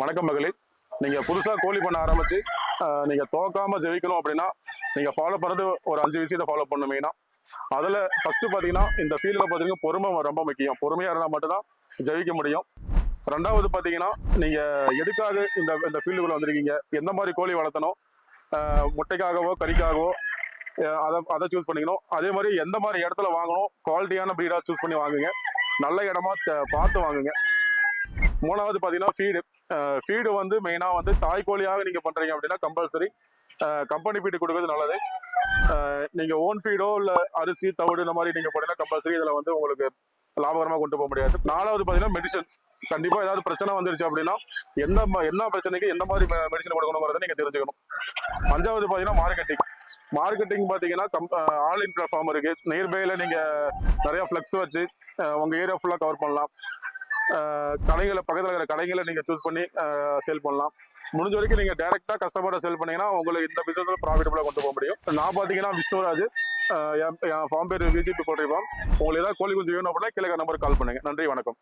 வணக்கம் மகளிர். நீங்கள் புதுசாக கோழி பண்ண ஆரம்பித்து நீங்கள் துவக்காமல் ஜெயிக்கணும் அப்படின்னா நீங்கள் ஃபாலோ பண்ணுறது ஒரு அஞ்சு விஷயத்தை ஃபாலோ பண்ணணும் அதில் ஃபஸ்ட்டு பார்த்தீங்கன்னா இந்த ஃபீல்டில் பார்த்தீங்கன்னா பொறுமை ரொம்ப முக்கியம். பொறுமையாக இருந்தால் மட்டும்தான் ஜெயிக்க முடியும். ரெண்டாவது பார்த்தீங்கன்னா நீங்கள் எதுக்காக இந்த இந்த ஃபீல்டுக்குள்ளே வந்திருக்கீங்க? எந்த மாதிரி கோழி வளர்த்தணும்? முட்டைக்காகவோ கறிக்காகவோ அதை அதை சூஸ் பண்ணிக்கணும். அதே மாதிரி எந்த மாதிரி இடத்துல வாங்கணும்? குவாலிட்டியான ப்ரீடாக சூஸ் பண்ணி வாங்குங்க. நல்ல இடமா பார்த்து வாங்குங்க. மூணாவது பார்த்தீங்கன்னா ஃபீடு ஃபீடு வந்து மெயினாக வந்து தாய் கோழியாக நீங்கள் பண்ணுறீங்க அப்படின்னா கம்பல்சரி கம்பெனி ஃபீடு கொடுக்கறது நல்லது. நீங்கள் ஓன் ஃபீடோ இல்லை அரிசி தவிடு இந்த மாதிரி நீங்கள் போட்டீங்கன்னா கம்பல்சரி இதில் வந்து உங்களுக்கு லாபகரமாக கொண்டு போக முடியாது. நாலாவது பார்த்தீங்கன்னா மெடிசன் கண்டிப்பாக ஏதாவது பிரச்சனை வந்துருச்சு அப்படின்னா என்ன ம- என்ன பிரச்சனைக்கு எந்த மாதிரி மெடிசன் கொடுக்கணுங்கிறத நீங்கள் தெரிஞ்சுக்கணும். அஞ்சாவது பார்த்தீங்கன்னா மார்க்கெட்டிங் மார்க்கெட்டிங் பார்த்தீங்கன்னா கம் ஆன்லைன் பிளாட்ஃபார்ம் இருக்குது நியர்பையில் நீங்கள் நிறையா ஃப்ளெக்ஸ் வச்சு உங்கள் ஏரியா ஃபுல்லாக கவர் பண்ணலாம். கடைகளை பக்கத்தில் இருக்கிற கடைகளை நீங்கள் சூஸ் பண்ணி சேல் பண்ணலாம். முடிஞ்ச வரைக்கும் நீங்கள் டேரெக்டாக கஸ்டமரை சேல் பண்ணீங்கன்னா உங்களுக்கு இந்த பிஸ்னஸில் ப்ராஃபிட்டபுளாக கொண்டு போக முடியும். நான் பார்த்தீங்கன்னா விஷ்ணுராஜ் என் ஃபார்ம் பேர் விஜிபி போட்டிருப்போம் உங்களுக்கு ஏதாவது கோழி குஞ்சு வேணும் அப்படின்னா கீழே நம்பருக்கு கால் பண்ணுங்கள் நன்றி வணக்கம்.